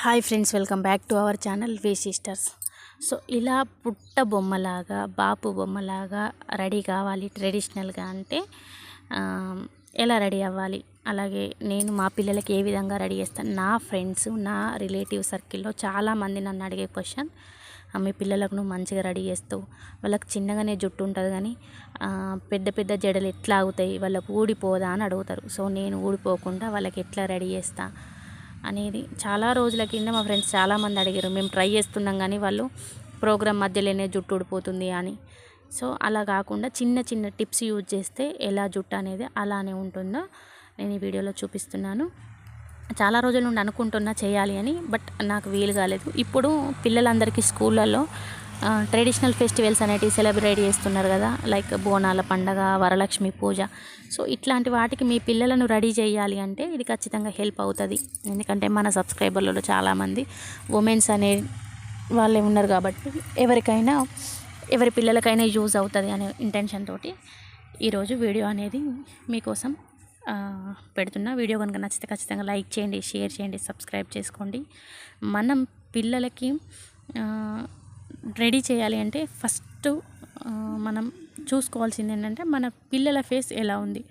Hi friends welcome back to our channel V sisters. So ఇలా పుట్ట బొమ్మలాగా బాపు బొమ్మలాగా రెడీ కావాలి ట్రెడిషనల్గా అంటే ఎలా రెడీ అవ్వాలి? అలాగే నేను మా పిల్లలకి ఏ విధంగా రెడీ చేస్తాను? నా ఫ్రెండ్స్ నా రిలేటివ్ సర్కిల్లో చాలామంది నన్ను అడిగే క్వశ్చన్ మీ పిల్లలకు నువ్వు మంచిగా రెడీ చేస్తావు? వాళ్ళకి చిన్నగానే జుట్టు ఉంటుంది కానీ పెద్ద పెద్ద జడలు ఎట్లా ఆగుతాయి? వాళ్ళకు ఊడిపోదా? అని అడుగుతారు. సో నేను ఊడిపోకుండా వాళ్ళకి ఎట్లా రెడీ చేస్తా? అనేది చాలా రోజుల కింద మా ఫ్రెండ్స్ చాలామంది అడిగారు. మేము ట్రై చేస్తున్నాం కానీ వాళ్ళు ప్రోగ్రామ్ మధ్యలోనే జుట్టు ఊడిపోతుంది అని. సో అలా కాకుండా చిన్న చిన్న టిప్స్ యూజ్ చేస్తే ఎలా జుట్టు అనేది అలానే ఉంటుందో నేను ఈ వీడియోలో చూపిస్తున్నాను. చాలా రోజుల నుండి అనుకుంటున్నా చేయాలి అని బట్ నాకు వీలు కాలేదు. ఇప్పుడు పిల్లలందరికీ స్కూళ్ళల్లో ట్రెడిషనల్ ఫెస్టివల్స్ అనేటివి సెలబ్రేట్ చేస్తున్నారు కదా లైక్ బోనాల పండగ వరలక్ష్మి పూజ. సో ఇట్లాంటి వాటికి మీ పిల్లలను రెడీ చేయాలి అంటే ఇది ఖచ్చితంగా హెల్ప్ అవుతుంది. ఎందుకంటే మన సబ్స్క్రైబర్లలో చాలామంది ఉమెన్స్ అనే వాళ్ళే ఉన్నారు కాబట్టి ఎవరికైనా ఎవరి పిల్లలకైనా యూజ్ అవుతుంది అనే ఇంటెన్షన్ తోటి ఈరోజు వీడియో అనేది మీకోసం పెడుతున్నా. వీడియో కనుక నచ్చితే ఖచ్చితంగా లైక్ చేయండి షేర్ చేయండి సబ్స్క్రైబ్ చేసుకోండి. మనం పిల్లలకి రెడీ చేయాలి అంటే ఫస్ట్ మనం చూసుకోవాల్సింది ఏంటంటే మన పిల్లల ఫేస్ ఎలా ఉంది?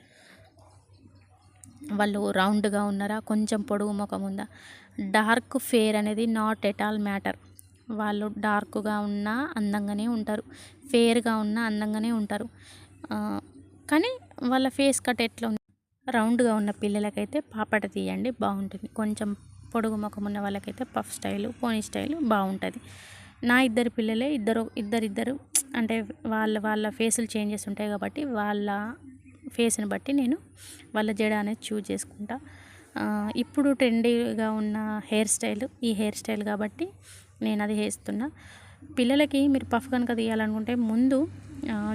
వాళ్ళు రౌండ్గా ఉన్నారా? కొంచెం పొడుగు ముఖం ఉందా? డార్క్ ఫేర్ అనేది నాట్ ఎట్ ఆల్ మ్యాటర్. వాళ్ళు డార్క్గా ఉన్నా అందంగానే ఉంటారు. ఫేర్గా ఉన్నా అందంగానే ఉంటారు. కానీ వాళ్ళ ఫేస్ కట్ ఎట్లా ఉంది? రౌండ్గా ఉన్న పిల్లలకైతే పాపట తీయండి బాగుంటుంది. కొంచెం పొడుగు ముఖం ఉన్న వాళ్ళకైతే పఫ్ స్టైలు పోనీ స్టైలు బాగుంటుంది. నా ఇద్దరు పిల్లలే ఇద్దరు ఇద్దరిద్దరు అంటే వాళ్ళ వాళ్ళ ఫేసులు చేంజెస్ ఉంటాయి కాబట్టి వాళ్ళ ఫేస్ని బట్టి నేను వాళ్ళ జడ అనేది చూజ్ చేసుకుంటా. ఇప్పుడు ట్రెండీగా ఉన్న హెయిర్ స్టైల్ ఈ హెయిర్ స్టైల్ కాబట్టి నేను అది వేస్తున్నా. పిల్లలకి మీరు పఫ్ కనుక తీయాలనుకుంటే ముందు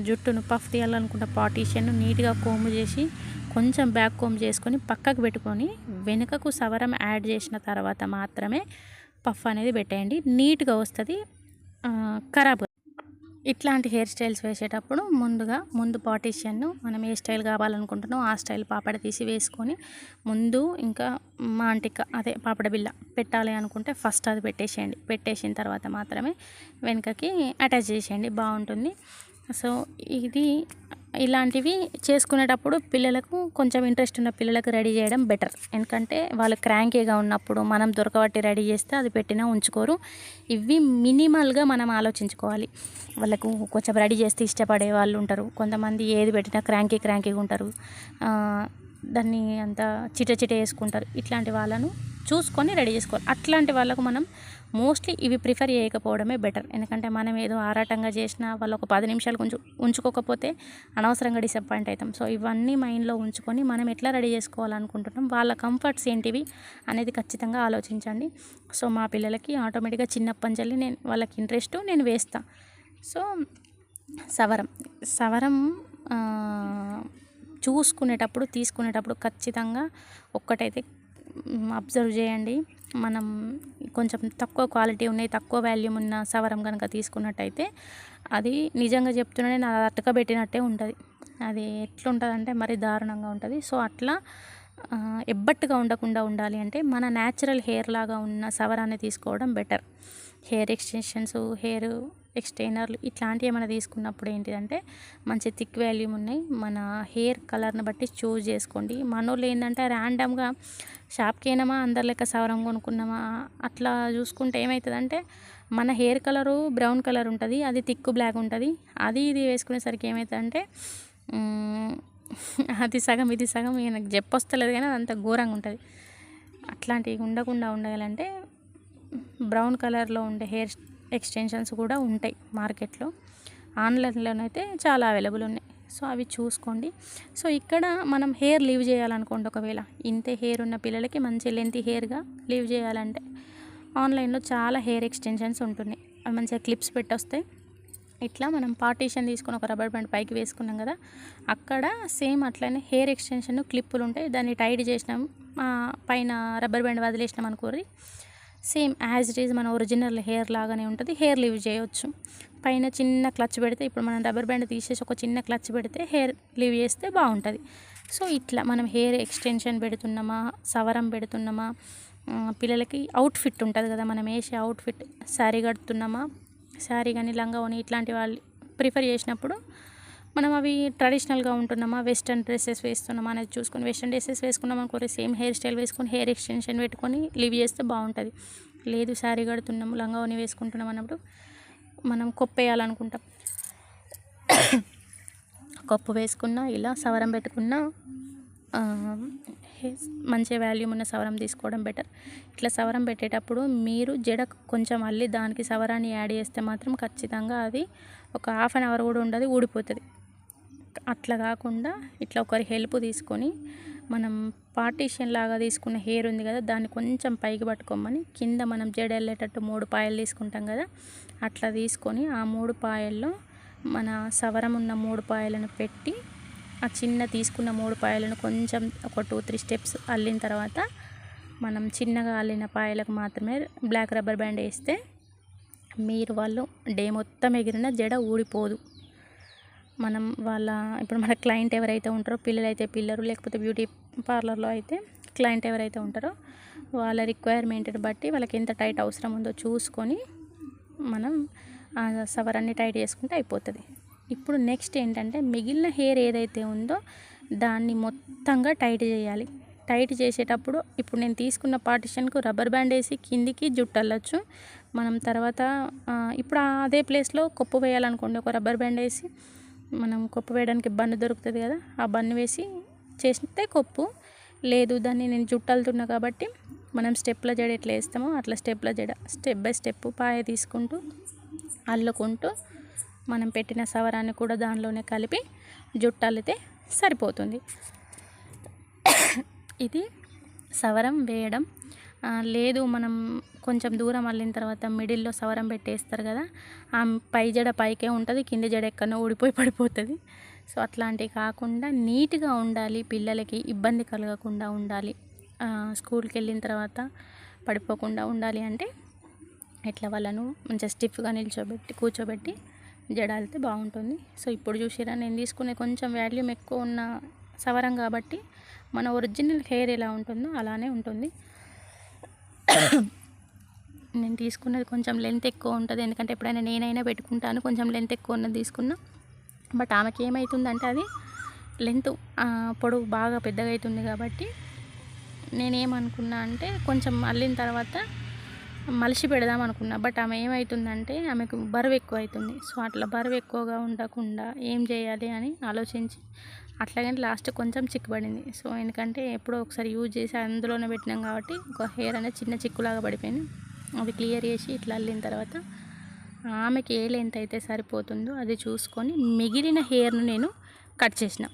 జుట్టును పఫ్ తీయాలనుకుంటే పార్టీషన్ నీట్గా కోము చేసి కొంచెం బ్యాక్ కోమ్ చేసుకొని పక్కకు పెట్టుకొని వెనుకకు సవరం యాడ్ చేసిన తర్వాత మాత్రమే పఫ్ అనేది పెట్టేయండి. నీట్గా వస్తుంది. ఖరాబ్. ఇట్లాంటి హెయిర్ స్టైల్స్ వేసేటప్పుడు ముందుగా ముందు పార్టీషన్ను మనం ఏ స్టైల్ కావాలనుకుంటున్నాం ఆ స్టైల్ పాపడ తీసి వేసుకొని ముందు ఇంకా మాంటిక అదే పాపడ బిల్ల పెట్టాలి అనుకుంటే ఫస్ట్ అది పెట్టేసేయండి. పెట్టేసిన తర్వాత మాత్రమే వెనుకకి అటాచ్ చేసేయండి. బాగుంటుంది. సో ఇది ఇలాంటివి చేసుకునేటప్పుడు పిల్లలకు కొంచెం ఇంట్రెస్ట్ ఉన్న పిల్లలకు రెడీ చేయడం బెటర్ ఎందుకంటే వాళ్ళు క్రాంకీగా ఉన్నప్పుడు మనం దొరకబట్టి రెడీ చేస్తే అది పెట్టినా ఉంచుకోరు. ఇవి మినిమల్గా మనం ఆలోచించుకోవాలి. వాళ్ళకు కొంచెం రెడీ చేస్తే ఇష్టపడే వాళ్ళు ఉంటారు. కొంతమంది ఏది పెట్టినా క్రాంకీ క్రాంకీగా ఉంటారు. దాన్ని అంత చిట చిట వేసుకుంటారు. ఇట్లాంటి వాళ్ళను చూసుకొని రెడీ చేసుకోవాలి. అట్లాంటి వాళ్ళకు మనం మోస్ట్లీ ఇవి ప్రిఫర్ చేయకపోవడమే బెటర్ ఎందుకంటే మనం ఏదో ఆరాటంగా చేసినా వాళ్ళు ఒక పది నిమిషాలు కొంచెం ఉంచుకోకపోతే అనవసరంగా డిసప్పాయింట్ అవుతాం. సో ఇవన్నీ మైండ్లో ఉంచుకొని మనం ఎట్లా రెడీ చేసుకోవాలనుకుంటున్నాం వాళ్ళ కంఫర్ట్స్ ఏంటివి అనేది ఖచ్చితంగా ఆలోచించండి. సో మా పిల్లలకి ఆటోమేటిక్గా చిన్నప్పటి నుంచి నేను వాళ్ళకి ఇంట్రెస్ట్ నేను వేస్తా. సో సవరం సవరం చూసుకునేటప్పుడు తీసుకునేటప్పుడు ఖచ్చితంగా ఒక్కటైతే అబ్జర్వ్ చేయండి. మనం కొంచెం తక్కువ క్వాలిటీ ఉన్నాయి తక్కువ వాల్యూమ్ ఉన్న సవరం కనుక తీసుకున్నట్టయితే అది నిజంగా చెప్తున్నానే నా అతకబెట్టినట్టే ఉంటుంది. అది ఎట్లుంటుందంటే మరి దారుణంగా ఉంటుంది. సో అట్లా ఎబ్బట్టుగా ఉండకుండా ఉండాలి అంటే మన న్యాచురల్ హెయిర్ లాగా ఉన్న సవరాన్ని తీసుకోవడం బెటర్. హెయిర్ ఎక్స్టెన్షన్స్ హెయిర్ ఎక్స్టైనర్లు ఇట్లాంటివి ఏమైనా తీసుకున్నప్పుడు ఏంటిదంటే మంచి థిక్ వాల్యూమ్ ఉన్నాయి. మన హెయిర్ కలర్ని బట్టి చూజ్ చేసుకోండి. మనోళ్ళు ఏంటంటే ర్యాండమ్గా షాప్కి అయినామా అందరి లెక్క సవరం కొనుక్కున్నామా అట్లా చూసుకుంటే ఏమవుతుందంటే మన హెయిర్ కలరు బ్రౌన్ కలర్ ఉంటుంది అది థిక్ బ్లాక్ ఉంటుంది. అది ఇది వేసుకునేసరికి ఏమవుతుందంటే అది సగం ఇది సగం ఇక నాకు చెప్పొస్తలేదు కానీ అదంతా ఘోరంగా ఉంటుంది. అట్లాంటివి ఉండకుండా ఉండాలంటే బ్రౌన్ కలర్లో ఉండే హెయిర్ ఎక్స్టెన్షన్స్ కూడా ఉంటాయి మార్కెట్లో. ఆన్లైన్లోనైతే చాలా అవైలబుల్ ఉన్నాయి. సో అవి చూసుకోండి. సో ఇక్కడ మనం హెయిర్ లీవ్ చేయాలనుకోండి ఒకవేళ. ఇంతే హెయిర్ ఉన్న పిల్లలకి మంచి లెంత్ హెయిర్గా లీవ్ చేయాలంటే ఆన్లైన్లో చాలా హెయిర్ ఎక్స్టెన్షన్స్ ఉంటున్నాయి. అవి మంచిగా క్లిప్స్ పెట్టొస్తాయి ఇట్లా మనం పార్టీషన్ తీసుకుని ఒక రబ్బర్ బ్యాండ్ పైకి వేసుకున్నాం కదా అక్కడ సేమ్ అట్లనే హెయిర్ ఎక్స్టెన్షన్ క్లిప్పులు ఉంటాయి. దాన్ని టైట్ చేసినాం పైన రబ్బర్ బ్యాండ్ వదిలేసినాం అనుకోరి సేమ్ యాజ్ ఇట్ ఈజ్ మన ఒరిజినల్ హెయిర్ లాగానే ఉంటుంది. హెయిర్ లీవ్ చేయొచ్చు. పైన చిన్న క్లచ్ పెడితే ఇప్పుడు మనం రబ్బర్ బ్యాండ్ తీసేసి ఒక చిన్న క్లచ్ పెడితే హెయిర్ లీవ్ చేస్తే బాగుంటుంది. సో ఇట్లా మనం హెయిర్ ఎక్స్టెన్షన్ పెడుతున్నామా సవరం పెడుతున్నామా పిల్లలకి అవుట్ఫిట్ ఉంటుంది కదా మనం వేసే అవుట్ఫిట్ శారీ కడుతున్నామా శారీ కానీ లంగా ఓని ఇట్లాంటి వాళ్ళు ప్రిఫర్ చేసినప్పుడు మనం అవి ట్రెడిషనల్గా ఉంటున్నామా? వెస్ట్రన్ డ్రెస్సెస్ వేస్తున్నామా అనేది చూసుకొని వెస్ట్రన్ డ్రెస్సెస్ వేసుకున్నాం అనుకో సేమ్ హెయిర్ స్టైల్ వేసుకొని హెయిర్ ఎక్స్టెన్షన్ పెట్టుకొని లివ్ చేస్తే బాగుంటుంది. లేదు శారీ కడుతున్నాము లంగావని వేసుకుంటున్నాం అన్నప్పుడు మనం కొప్పేయాలనుకుంటాం కప్పు వేసుకున్న ఇలా సవరం పెట్టుకున్న మంచి వాల్యూమ్ ఉన్న సవరం తీసుకోవడం బెటర్. ఇట్లా సవరం పెట్టేటప్పుడు మీరు జడ కొంచెం అల్లి దానికి సవరాన్ని యాడ్ చేస్తే మాత్రం ఖచ్చితంగా అది ఒక హాఫ్ అన్ అవర్ కూడా ఉండదు ఊడిపోతుంది. అట్లా కాకుండా ఇట్లా ఒకరి హెల్ప్ తీసుకొని మనం పార్టీషన్ లాగా తీసుకున్న హెయిర్ ఉంది కదా దాన్ని కొంచెం పైకి పట్టుకోమని కింద మనం జడ వెళ్ళేటట్టు మూడు పాయలు తీసుకుంటాం కదా అట్లా తీసుకొని ఆ మూడు పాయల్లో మన సవరం ఉన్న మూడు పాయలను పెట్టి ఆ చిన్న తీసుకున్న మూడు పాయలను కొంచెం ఒక టూ త్రీ స్టెప్స్ అల్లిన తర్వాత మనం చిన్నగా అల్లిన పాయలకు మాత్రమే బ్లాక్ రబ్బర్ బ్యాండ్ వేస్తే మీరు వాళ్ళు డే మొత్తం ఎగిరిన జడ ఊడిపోదు. మనం వాళ్ళ ఇప్పుడు మన క్లయింట్ ఎవరైతే ఉంటారో పిల్లలు అయితే పిల్లరు లేకపోతే బ్యూటీ పార్లర్లో అయితే క్లయింట్ ఎవరైతే ఉంటారో వాళ్ళ రిక్వైర్మెంట్ని బట్టి వాళ్ళకి ఎంత టైట్ అవసరం ఉందో చూసుకొని మనం ఆ అన్ని టైట్ చేసుకుంటే అయిపోతుంది. ఇప్పుడు నెక్స్ట్ ఏంటంటే మిగిలిన హెయిర్ ఏదైతే ఉందో దాన్ని మొత్తంగా టైట్ చేయాలి. టైట్ చేసేటప్పుడు ఇప్పుడు నేను తీసుకున్న పార్టిషన్కు రబ్బర్ బ్యాండ్ వేసి కిందికి జుట్టు అల్లొచ్చు మనం తర్వాత ఇప్పుడు అదే ప్లేస్లో కొప్పు వేయాలనుకోండి ఒక రబ్బర్ బ్యాండ్ వేసి మనం కొప్పు వేయడానికి బన్ను దొరుకుతుంది కదా ఆ బన్ను వేసి చేస్తే కొప్పు. లేదు దాన్ని నేను జుట్టు కాబట్టి మనం స్టెప్ల జడ ఎట్లా వేస్తామో అట్లా స్టెప్ల జడ స్టెప్ బై స్టెప్ పాయ తీసుకుంటూ అల్లుకుంటూ మనం పెట్టిన సవరాన్ని కూడా దానిలోనే కలిపి జుట్టు సరిపోతుంది. ఇది సవరం వేయడం లేదు మనం కొంచెం దూరం అల్లిన తర్వాత మిడిల్లో సవరం పెట్టేస్తారు కదా ఆ పై జడ పైకే ఉంటుంది కింది జడ ఎక్కడో ఊడిపోయి పడిపోతుంది. సో అట్లాంటివి కాకుండా నీట్గా ఉండాలి పిల్లలకి ఇబ్బంది కలగకుండా ఉండాలి. స్కూల్కి వెళ్ళిన తర్వాత పడిపోకుండా ఉండాలి అంటే ఇట్లా వాళ్ళను మంచిగా స్టిఫ్గా నిల్చోబెట్టి కూర్చోబెట్టి జడాలితే బాగుంటుంది. సో ఇప్పుడు చూసిరా నేను తీసుకునే కొంచెం వాల్యూమ్ ఎక్కువ ఉన్న సవరం కాబట్టి మన ఒరిజినల్ హెయిర్ ఎలా ఉంటుందో అలానే ఉంటుంది. నేను తీసుకున్నది కొంచెం లెంత్ ఎక్కువ ఉంటుంది. ఎందుకంటే ఎప్పుడైనా నేనైనా పెట్టుకుంటాను. కొంచెం లెంత్ ఎక్కువ ఉన్నది తీసుకున్నా. బట్ ఆమెకి ఏమవుతుందంటే అది లెంత్ పొడవు బాగా పెద్దగా అవుతుంది కాబట్టి నేనేమనుకున్నా అంటే కొంచెం అల్లిన తర్వాత మలిసి పెడదాం అనుకున్నా. బట్ ఆమె ఏమవుతుందంటే ఆమెకు బరువు ఎక్కువ అవుతుంది. సో అట్లా బరువు ఎక్కువగా ఉండకుండా ఏం చేయాలి అని ఆలోచించి అట్లాగే లాస్ట్ కొంచెం చిక్కు పడింది సో ఎందుకంటే ఎప్పుడో ఒకసారి యూజ్ చేసి అందులోనే పెట్టినాం కాబట్టి ఒక హెయిర్ అనేది చిన్న చిక్కులాగా పడిపోయింది. అది క్లియర్ చేసి ఇట్లా అల్లిన తర్వాత ఆమెకి ఏ లెంత్ అయితే సరిపోతుందో అది చూసుకొని మిగిలిన హెయిర్ను నేను కట్ చేసిన.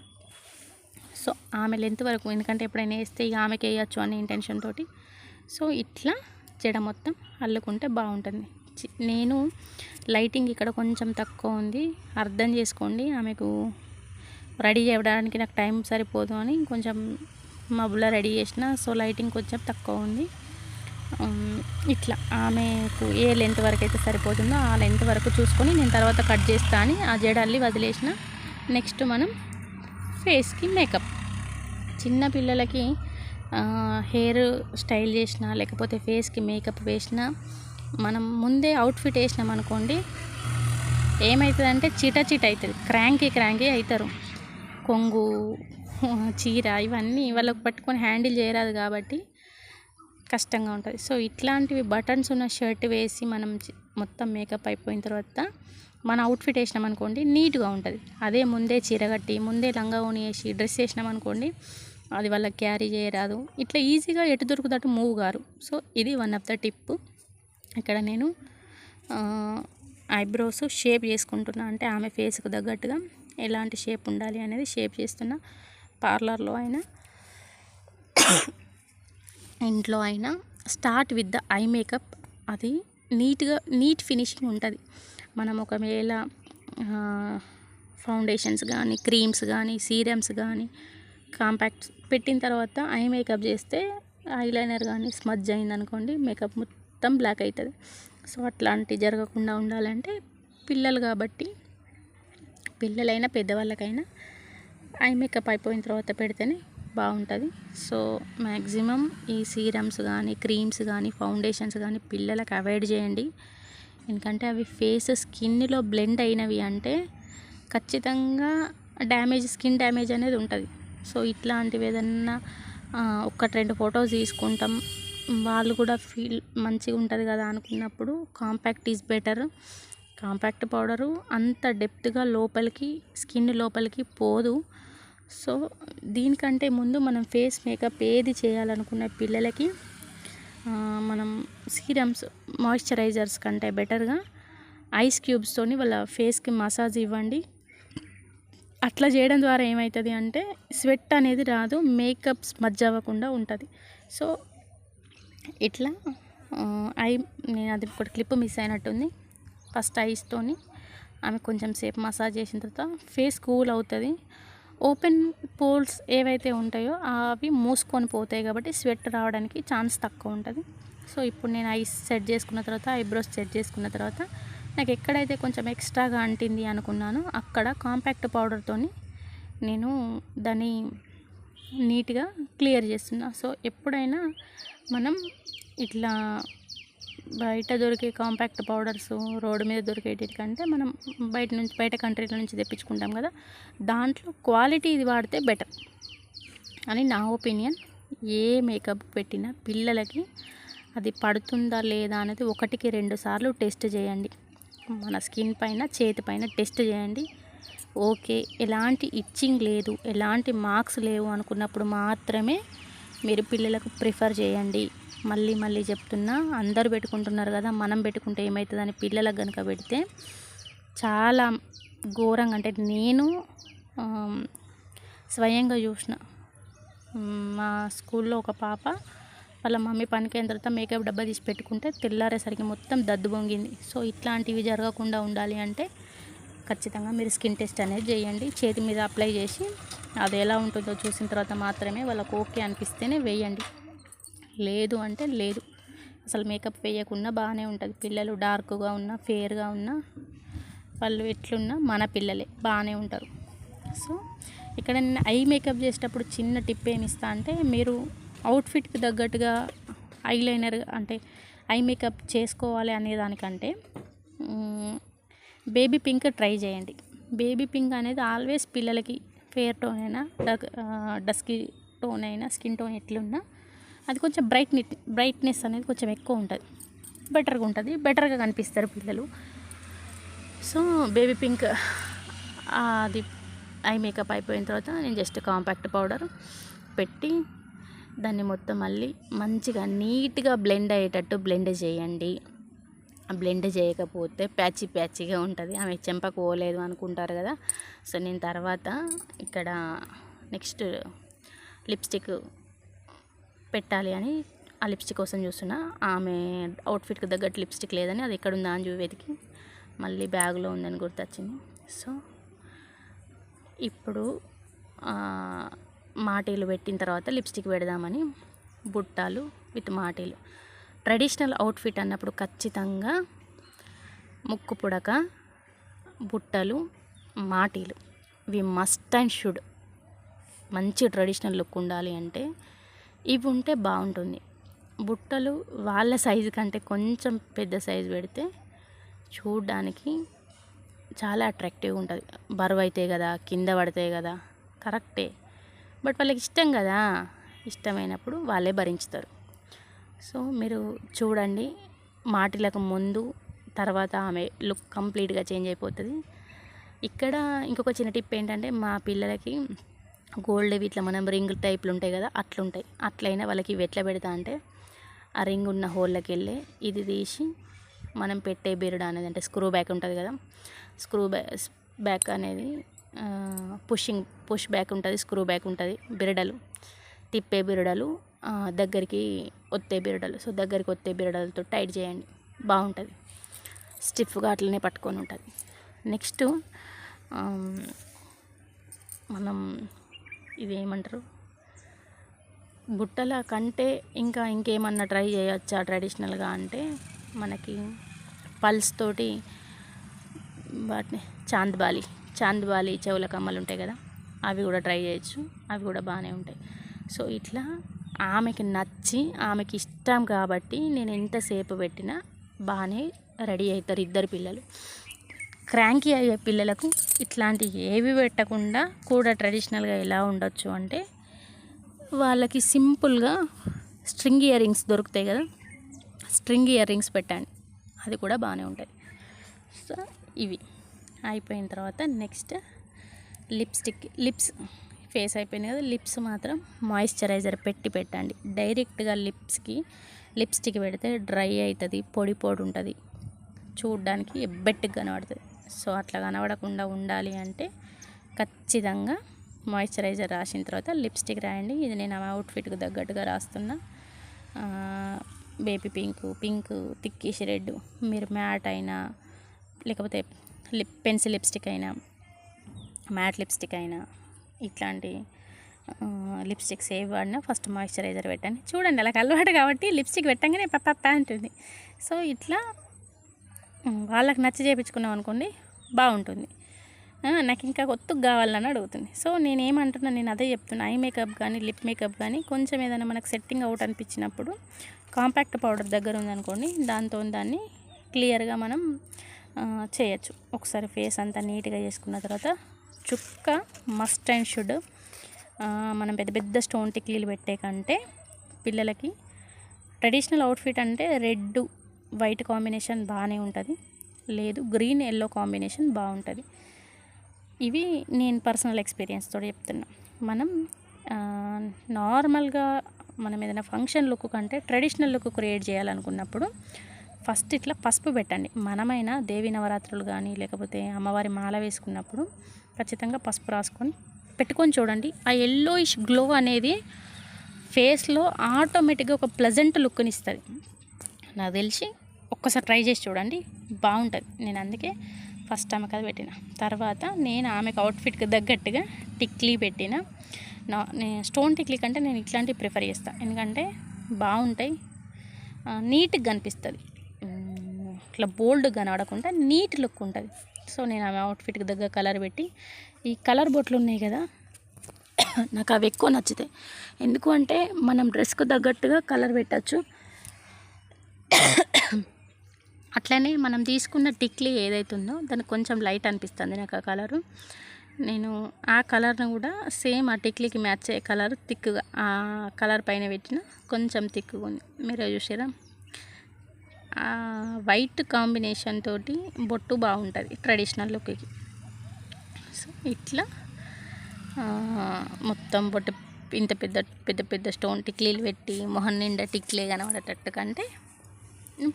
సో ఆమె లెంత్ వరకు ఎందుకంటే ఎప్పుడైనా వేస్తే ఇక ఆమెకి వేయచ్చు అనే ఇంటెన్షన్ తోటి. సో ఇట్లా జడ మొత్తం అల్లుకుంటే బాగుంటుంది. నేను లైటింగ్ ఇక్కడ కొంచెం తక్కువ ఉంది. అర్థం చేసుకోండి. ఆమెకు రెడీ చేయడానికి నాకు టైం సరిపోదు అని కొంచెం మబ్బుల రెడీ చేసిన. సో లైటింగ్ కొంచెం తక్కువ ఉంది. ఇట్లా. ఆమెకు ఏ లెంత్ వరకు అయితే సరిపోతుందో ఆ లెంత్ వరకు చూసుకొని నేను తర్వాత కట్ చేస్తా అని ఆ జడల్లి వదిలేసిన. నెక్స్ట్ మనం ఫేస్కి మేకప్. చిన్న పిల్లలకి హెయిర్ స్టైల్ చేసిన లేకపోతే ఫేస్కి మేకప్ వేసిన మనం ముందే అవుట్ఫిట్ వేసినాం అనుకోండి ఏమవుతుందంటే చిట చిట అవుతుంది క్రాంకీ క్రాంకీ అవుతారు కొంగు చీర ఇవన్నీ వాళ్ళకు పట్టుకొని హ్యాండిల్ చేయరాదు కాబట్టి కష్టంగా ఉంటుంది. సో ఇట్లాంటివి బటన్స్ ఉన్న షర్ట్ వేసి మనం మొత్తం మేకప్ అయిపోయిన తర్వాత మన అవుట్ఫిట్ వేసినాం అనుకోండి నీట్గా ఉంటుంది. అదే ముందే చీర కట్టి ముందే లంగా ఓని వేసి డ్రెస్ వేసినాం అనుకోండి అది వాళ్ళకి క్యారీ చేయరాదు. ఇట్లా ఈజీగా ఎటు దొరుకుతట్టు మూవ్ గారు. సో ఇది వన్ ఆఫ్ ద టిప్. ఇక్కడ నేను ఐబ్రోస్ షేప్ చేసుకుంటున్నా. అంటే ఆమె ఫేస్కు తగ్గట్టుగా ఎలాంటి షేప్ ఉండాలి అనేది షేప్ చేస్తున్న పార్లర్లో అయినా ఇంట్లో అయినా start with the eye makeup. అది నీట్గా నీట్ ఫినిషింగ్ ఉంటుంది. మనం ఒకవేళ ఫౌండేషన్స్ కానీ క్రీమ్స్ కానీ సీరమ్స్ కానీ కాంపాక్ట్స్ పెట్టిన తర్వాత ఐ మేకప్ చేస్తే ఐలైనర్ కానీ స్మజ్ అయిందనుకోండి మేకప్ మొత్తం బ్లాక్ అవుతుంది సో అట్లాంటి జరగకుండా ఉండాలంటే పిల్లలు కాబట్టి పిల్లలైనా పెద్దవాళ్ళకైనా ఐ మేకప్ అయిపోయిన తర్వాత పెడితేనే బాగుంటుంది. సో మ్యాక్సిమం ఈ సీరమ్స్ కానీ క్రీమ్స్ కానీ ఫౌండేషన్స్ కానీ పిల్లలకు అవాయిడ్ చేయండి. ఎందుకంటే అవి ఫేస్ స్కిన్లో బ్లెండ్ అయినవి అంటే ఖచ్చితంగా డ్యామేజ్ స్కిన్ డ్యామేజ్ అనేది ఉంటుంది. సో ఇట్లాంటివి ఏదన్నా ఒక్కటి రెండు ఫొటోస్ తీసుకుంటాం. వాళ్ళు కూడా ఫీల్ మంచిగా ఉంటుంది కదా అనుకున్నప్పుడు compact is better compact powder. అంత డెప్త్గా లోపలికి స్కిన్ లోపలికి పోదు. సో దీనికంటే ముందు మనం ఫేస్ మేకప్ ఏది చేయాలనుకున్న పిల్లలకి మనం సీరమ్స్ మాయిశ్చరైజర్స్ కంటే బెటర్గా ఐస్ క్యూబ్స్తోని వాళ్ళ ఫేస్కి మసాజ్ ఇవ్వండి. అట్లా చేయడం ద్వారా ఏమవుతుంది అంటే స్వెట్ అనేది రాదు మేకప్ స్మజ్ అవ్వకుండా ఉంటుంది. సో ఇట్లా ఐ నేను అది ఒకటి క్లిప్ మిస్ అయినట్టుంది. ఫస్ట్ ఐస్తోని ఆమె కొంచెం సేపు మసాజ్ చేసిన తర్వాత ఫేస్ కూల్ అవుతుంది. ఓపెన్ పోల్స్ ఏవైతే ఉంటాయో అవి మూసుకొని పోతాయి కాబట్టి స్వెట్ రావడానికి ఛాన్స్ తక్కువ ఉంటుంది. సో ఇప్పుడు నేను ఐస్ సెట్ చేసుకున్న తర్వాత ఐబ్రోస్ సెట్ చేసుకున్న తర్వాత నాకు ఎక్కడైతే కొంచెం ఎక్స్ట్రాగా అంటింది అనుకున్నానో అక్కడ కాంపాక్ట్ పౌడర్తో నేను దాన్ని నీట్గా క్లియర్ చేస్తున్నా. సో ఎప్పుడైనా మనం ఇట్లా బయట దొరికే కాంపాక్ట్ పౌడర్స్ రోడ్డు మీద దొరికేటి కంటే మనం బయట నుంచి బయట కంట్రీల నుంచి తెప్పించుకుంటాం కదా దాంట్లో క్వాలిటీ ఇది వాడితే బెటర్ అని నా ఒపీనియన్. ఏ మేకప్ పెట్టినా పిల్లలకి అది పడుతుందా లేదా అనేది ఒకటికి రెండు సార్లు టెస్ట్ చేయండి. మన స్కిన్ పైన చేతి పైన టెస్ట్ చేయండి. ఓకే ఎలాంటి ఇచ్చింగ్ లేదు ఎలాంటి మార్క్స్ లేవు అనుకున్నప్పుడు మాత్రమే మీరు పిల్లలకు ప్రిఫర్ చేయండి. మళ్ళీ మళ్ళీ చెప్తున్నా అందరు పెట్టుకుంటున్నారు కదా మనం పెట్టుకుంటే ఏమవుతుందని పిల్లలకు కనుక పెడితే చాలా ఘోరంగా అంటే నేను స్వయంగా చూసిన మా స్కూల్లో ఒక పాప వాళ్ళ మమ్మీ పనికి అయిన తర్వాత మేకప్ డబ్బా తీసి పెట్టుకుంటే తెల్లారేసరికి మొత్తం దద్దు పొంగింది. సో ఇట్లాంటివి జరగకుండా ఉండాలి అంటే ఖచ్చితంగా మీరు స్కిన్ టెస్ట్ అనేది చేయండి. చేతి మీద అప్లై చేసి అది ఎలా ఉంటుందో చూసిన తర్వాత మాత్రమే వాళ్ళకు ఓకే అనిపిస్తేనే వేయండి. లేదు అంటే లేదు. అసలు మేకప్ వేయకుండా బాగానే ఉంటుంది. పిల్లలు డార్క్గా ఉన్న ఫేర్గా ఉన్న వాళ్ళు ఎట్లున్నా మన పిల్లలే బాగానే ఉంటారు. సో ఇక్కడ నేను ఐ మేకప్ చేసేటప్పుడు చిన్న టిప్ ఏమి ఇస్తా అంటే మీరు అవుట్ఫిట్కి తగ్గట్టుగా ఐలైనర్ అంటే ఐ మేకప్ చేసుకోవాలి అనే దానికంటే బేబీ పింక్ ట్రై చేయండి. బేబీ పింక్ అనేది ఆల్వేస్ పిల్లలకి ఫేర్ టోన్ అయినా డస్కీ టోన్ అయినా స్కిన్ టోన్ ఎట్లున్నా అది కొంచెం బ్రైట్ బ్రైట్నెస్ అనేది కొంచెం ఎక్కువ ఉంటుంది. బెటర్గా ఉంటుంది. బెటర్గా కనిపిస్తారు పిల్లలు. సో బేబీ పింక్ అది ఐ మేకప్ అయిపోయిన తర్వాత నేను జస్ట్ కాంపాక్ట్ పౌడర్ పెట్టి దాన్ని మొత్తం మళ్ళీ మంచిగా నీట్గా బ్లెండ్ అయ్యేటట్టు బ్లెండ్ చేయండి. బ్లెండ్ చేయకపోతే ప్యాచి ప్యాచిగా ఉంటుంది. ఆమె చెంపకు పోలేదు అనుకుంటారు కదా. సో నేను తర్వాత ఇక్కడ నెక్స్ట్ లిప్స్టిక్ పెట్టాలి అని ఆ లిప్స్టిక్ కోసం చూస్తున్నా. ఆమె అవుట్ఫిట్కి తగ్గట్టు లిప్స్టిక్ లేదని అది ఎక్కడ ఉందా అని చూపేదికి వెతికి మళ్ళీ బ్యాగ్లో ఉందని గుర్తొచ్చింది. సో ఇప్పుడు మాటీలు పెట్టిన తర్వాత లిప్స్టిక్ పెడదామని బుట్టాలు విత్ మాటీలు ట్రెడిషనల్ అవుట్ఫిట్ అన్నప్పుడు ఖచ్చితంగా ముక్కు పుడక బుట్టలు మాటీలు ఇవి మస్ట్ అండ్ షుడ్ మంచి ట్రెడిషనల్ లుక్ ఉండాలి అంటే ఇవి ఉంటే బాగుంటుంది. బుట్టలు వాళ్ళ సైజు కంటే కొంచెం పెద్ద సైజు పెడితే చూడడానికి చాలా అట్రాక్టివ్గా ఉంటుంది. బరువు అవుతాయి కదా కింద పడతాయి కదా కరెక్టే. బట్ వాళ్ళకి ఇష్టం కదా ఇష్టమైనప్పుడు వాళ్ళే భరించుతారు. సో మీరు చూడండి మాటిలకు ముందు తర్వాత ఆమె లుక్ కంప్లీట్గా చేంజ్ అయిపోతుంది. ఇక్కడ ఇంకొక చిన్న టిప్ ఏంటంటే మా పిల్లలకి గోల్డ్ ఇట్లా మనం రింగ్ టైప్లు ఉంటాయి కదా అట్లుంటాయి. అట్లయినా వాళ్ళకి ఇవి ఎట్లా పెడతా అంటే ఆ రింగ్ ఉన్న హోల్లోకి వెళ్ళి ఇది తీసి మనం పెట్టే బిరుడు అనేది అంటే స్క్రూ బ్యాక్ ఉంటుంది కదా స్క్రూ బ్యా బ్యాక్ అనేది పుషింగ్ పుష్ బ్యాక్ ఉంటుంది స్క్రూ బ్యాక్ ఉంటుంది బిరడలు. తిప్పే బిరడలు దగ్గరికి ఒత్తే బిరడలు. సో దగ్గరికి ఒత్తే బిరడలతో టైట్ చేయండి. బాగుంటుంది. స్టిఫ్గా అట్లనే పట్టుకొని ఉంటుంది. నెక్స్ట్ మనం ఇది ఏమంటారు బుట్టల కంటే ఇంకా ఇంకేమన్నా ట్రై చేయొచ్చా ట్రెడిషనల్గా అంటే? మనకి పల్స్ తోటి వాటిని చాంద్బాలి చాంద్బాలి చెవుల కమ్మలు ఉంటాయి కదా? అవి కూడా ట్రై చేయొచ్చు. అవి కూడా బాగానే ఉంటాయి. సో ఇట్లా ఆమెకి నచ్చి ఆమెకి ఇష్టం కాబట్టి నేను ఎంతసేపు పెట్టినా బాగానే రెడీ అవుతారు ఇద్దరు పిల్లలు. క్రాంకీ అయ్యే పిల్లలకు ఇట్లాంటి ఏవి పెట్టకుండా కూడా ట్రెడిషనల్గా ఎలా ఉండొచ్చు అంటే వాళ్ళకి సింపుల్గా స్ట్రింగ్ ఇయర్ రింగ్స్ దొరుకుతాయి కదా. స్ట్రింగ్ ఇయర్ రింగ్స్ పెట్టండి. అది కూడా బాగానే ఉంటుంది సో ఇవి అయిపోయిన తర్వాత నెక్స్ట్ లిప్స్టిక్ లిప్స్ ఫేస్ అయిపోయింది కదా. లిప్స్ మాత్రం మాయిశ్చరైజర్ పెట్టి పెట్టండి. డైరెక్ట్గా లిప్స్కి లిప్స్టిక్ పెడితే డ్రై అవుతుంది పొడి పొడి ఉంటుంది. చూడ్డానికి ఎబ్బెట్టుగా కనబడుతుంది. సో అట్లా కనబడకుండా ఉండాలి అంటే ఖచ్చితంగా మాయిశ్చరైజర్ రాసిన తర్వాత లిప్స్టిక్ రాయండి. ఇది నేను ఆ అవుట్ఫిట్కి తగ్గట్టుగా రాస్తున్నా. బేబీ పింక్ పింక్ తిక్కిష్ రెడ్ మీరు మ్యాట్ అయినా లేకపోతే లిప్ పెన్సిల్ లిప్స్టిక్ అయినా మ్యాట్ లిప్స్టిక్ అయినా ఇట్లాంటి లిప్స్టిక్స్ ఏ వాడినా ఫస్ట్ మాయిశ్చరైజర్ పెట్టండి. చూడండి అలా అలవాటు కాబట్టి లిప్స్టిక్ పెట్టంగానే పప్ప అంటుంది. సో ఇట్లా వాళ్ళకి నచ్చ చేయించుకున్నాం అనుకోండి బాగుంటుంది. నాకు ఇంకా కొత్తగా కావాలని అడుగుతుంది. సో నేను ఏమంటున్నా నేను అదే చెప్తున్నా ఐ మేకప్ కానీ లిప్ మేకప్ కానీ కొంచెం ఏదైనా మనకు సెట్టింగ్ అవుట్ అనిపించినప్పుడు కాంపాక్ట్ పౌడర్ దగ్గర ఉందనుకోండి దాంతో దాన్ని క్లియర్గా మనం చేయొచ్చు. ఒకసారి ఫేస్ అంతా నీట్గా చేసుకున్న తర్వాత చుక్క మస్ట్ అండ్ షుడ్ మనం పెద్ద పెద్ద స్టోన్ టిక్లీలు పెట్టే కంటే పిల్లలకి ట్రెడిషనల్ అవుట్ఫిట్ అంటే రెడ్ వైట్ కాంబినేషన్ బాగానే ఉంటుంది. లేదు గ్రీన్ ఎల్లో కాంబినేషన్ బాగుంటుంది. ఇవి నేను పర్సనల్ ఎక్స్పీరియన్స్తో చెప్తున్నా. మనం నార్మల్గా మనం ఏదైనా ఫంక్షన్ లుక్ కంటే ట్రెడిషనల్ లుక్ క్రియేట్ చేయాలనుకున్నప్పుడు ఫస్ట్ ఇట్లా పసుపు పెట్టండి. మనమైనా దేవి నవరాత్రులు కానీ లేకపోతే అమ్మవారి మాల వేసుకున్నప్పుడు ఖచ్చితంగా పసుపు రాసుకొని పెట్టుకొని చూడండి. ఆ ఎల్లోయిష్ గ్లో అనేది ఫేస్లో ఆటోమేటిక్గా ఒక ప్లజెంట్ లుక్ని ఇస్తుంది. నాకు తెలిసి ఒక్కసారి ట్రై చేసి చూడండి. బాగుంటుంది. నేను అందుకే ఫస్ట్ ఆమెకు అది పెట్టిన. తర్వాత నేను ఆమెకు అవుట్ఫిట్కి తగ్గట్టుగా టిక్లీ పెట్టిన. నా నేను స్టోన్ టిక్లీ కంటే నేను ఇట్లాంటివి ప్రిఫర్ చేస్తాను ఎందుకంటే బాగుంటాయి. నీట్గా కనిపిస్తుంది ఇట్లా బోల్డ్ కనబడకుండా నీట్ లుక్ ఉంటుంది. సో నేను ఆమె అవుట్ఫిట్కి దగ్గర కలర్ పెట్టి ఈ కలర్ బొట్లు ఉన్నాయి కదా నాకు అవి ఎక్కువ నచ్చుతాయి. ఎందుకు అంటే మనం డ్రెస్కు తగ్గట్టుగా కలర్ పెట్టచ్చు. అట్లనే మనం తీసుకున్న టిక్లీ ఏదైతే ఉందో దానికి కొంచెం లైట్ అనిపిస్తుంది నాకు ఆ కలరు. నేను ఆ కలర్ను కూడా సేమ్ ఆ టిక్లీకి మ్యాచ్ అయ్యే కలర్ థిక్గా ఆ కలర్ పైన పెట్టిన కొంచెం థిక్గా ఉంది. మీరు చూసారా? ఆ వైట్ కాంబినేషన్ తోటి బొట్టు బాగుంటుంది ట్రెడిషనల్ లుక్కి. సో ఇట్లా మొత్తం బొట్టు ఇంత పెద్ద పెద్ద పెద్ద స్టోన్ టిక్లీలు పెట్టి మొహం నిండా టిక్లీ కనబడేటట్టు కంటే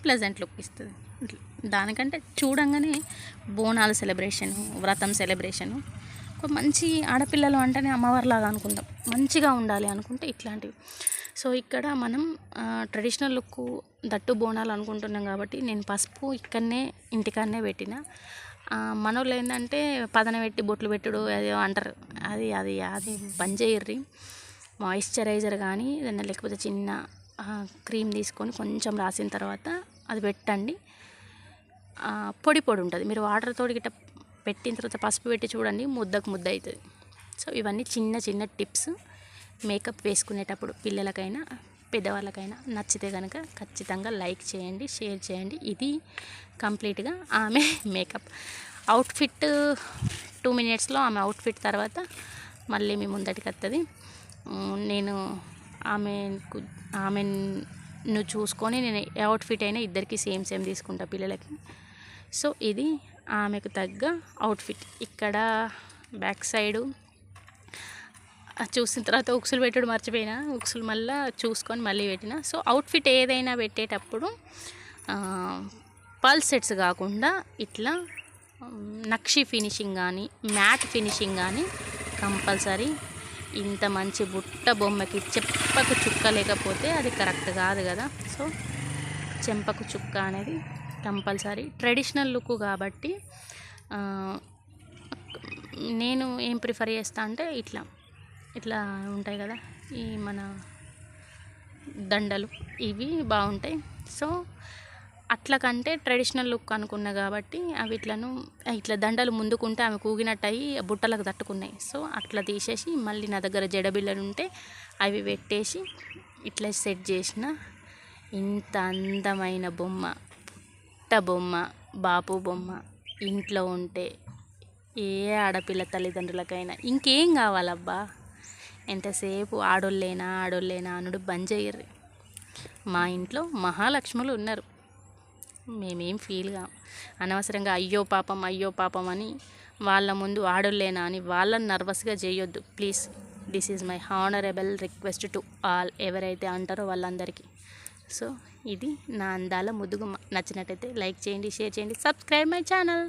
ప్లెజెంట్ లుక్ ఇస్తుంది. దానికంటే చూడంగానే బోనాల సెలబ్రేషన్ వ్రతం సెలబ్రేషన్ ఒక మంచి ఆడపిల్లలు అంటేనే అమ్మవారిలాగా అనుకుంటాం మంచిగా ఉండాలి అనుకుంటే ఇట్లాంటివి. సో ఇక్కడ మనం ట్రెడిషనల్ లుక్ దట్టు బోనాలు అనుకుంటున్నాం కాబట్టి నేను పసుపు ఇక్కడనే ఇంటికాడనే పెట్టిన. మనోళ్ళు ఏంటంటే పదన పెట్టి బొట్లు పెట్టుడు అది అంటారు. అది అది అది బంద్ చేయర్రి మాయిశ్చరైజర్ కానీ ఏదైనా లేకపోతే చిన్న క్రీమ్ తీసుకొని కొంచెం రాసిన తర్వాత అది పెట్టండి. పొడి పొడి ఉంటుంది. మీరు వాటర్ తోటి గిట్ట పెట్టిన తర్వాత పసుపు పెట్టి చూడండి ముద్దకు ముద్ద అవుతుంది. సో ఇవన్నీ చిన్న చిన్న టిప్స్ మేకప్ వేసుకునేటప్పుడు పిల్లలకైనా పెద్దవాళ్ళకైనా నచ్చితే కనుక ఖచ్చితంగా లైక్ చేయండి షేర్ చేయండి. ఇది కంప్లీట్గా ఆమె మేకప్. అవుట్ఫిట్ టూ మినిట్స్లో ఆమె అవుట్ఫిట్ తర్వాత మళ్ళీ మీ ముందటికి వస్తుంది నేను ఆమెకు ఆమెను చూసుకొని నేను అవుట్ఫిట్ అయినా ఇద్దరికి సేమ్ సేమ్ తీసుకుంటా పిల్లలకి. సో ఇది ఆమెకు తగ్గ అవుట్ఫిట్ ఇక్కడ బ్యాక్ సైడు చూసిన తర్వాత ఉక్సులు పెట్టడం మర్చిపోయినా. ఉక్సులు మళ్ళీ చూసుకొని మళ్ళీ పెట్టిన. సో అవుట్ఫిట్ ఏదైనా పెట్టేటప్పుడు పల్ సెట్స్ కాకుండా ఇట్లా నక్షి ఫినిషింగ్ కానీ మ్యాట్ ఫినిషింగ్ కానీ కంపల్సరీ ఇంత మంచి బుట్ట బొమ్మకి చెప్పకు చుక్క లేకపోతే అది కరెక్ట్ కాదు కదా. సో చెంపకు చుక్క అనేది కంపల్సరీ. ట్రెడిషనల్ లుక్ కాబట్టి నేను ఏం ప్రిఫర్ చేస్తా అంటే ఇట్లా ఇట్లా ఉంటాయి కదా ఈ మన దండలు ఇవి బాగుంటాయి. సో అట్లా కంటే ట్రెడిషనల్ లుక్ అనుకున్నా కాబట్టి అవి ఇట్లను ఇట్లా దండలు ముందుకుంటే ఆమె కూగినట్టు అయ్యి బుట్టలకు తట్టుకున్నాయి. సో అట్లా తీసేసి మళ్ళీ నా దగ్గర జడబిళ్ళలు ఉంటే అవి పెట్టేసి ఇట్లా సెట్ చేసిన ఇంత అందమైన బొమ్మ పుట్ట బొమ్మ బాపు బొమ్మ ఇంట్లో ఉంటే ఏ ఆడపిల్ల తల్లిదండ్రులకైనా. ఇంకేం కావాలబ్బా? ఎంతసేపు ఆడోళ్ళేనా ఆడోళ్ళేనా అనుడు బంద్ చేయర్రి మా ఇంట్లో మహాలక్ష్ములు ఉన్నారు. మేమేం ఫీల్గా అనవసరంగా అయ్యో పాపం అయ్యో పాపం అని వాళ్ళ ముందు ఆడోళ్ళేనా అని వాళ్ళని నర్వస్గా చేయొద్దు please this is my honourable request to all ఎవరైతే అంటారో వాళ్ళందరికీ. సో ఇది నా అందాల ముదుగు నచ్చినట్టయితే లైక్ చేయండి షేర్ చేయండి సబ్స్క్రైబ్ మై ఛానల్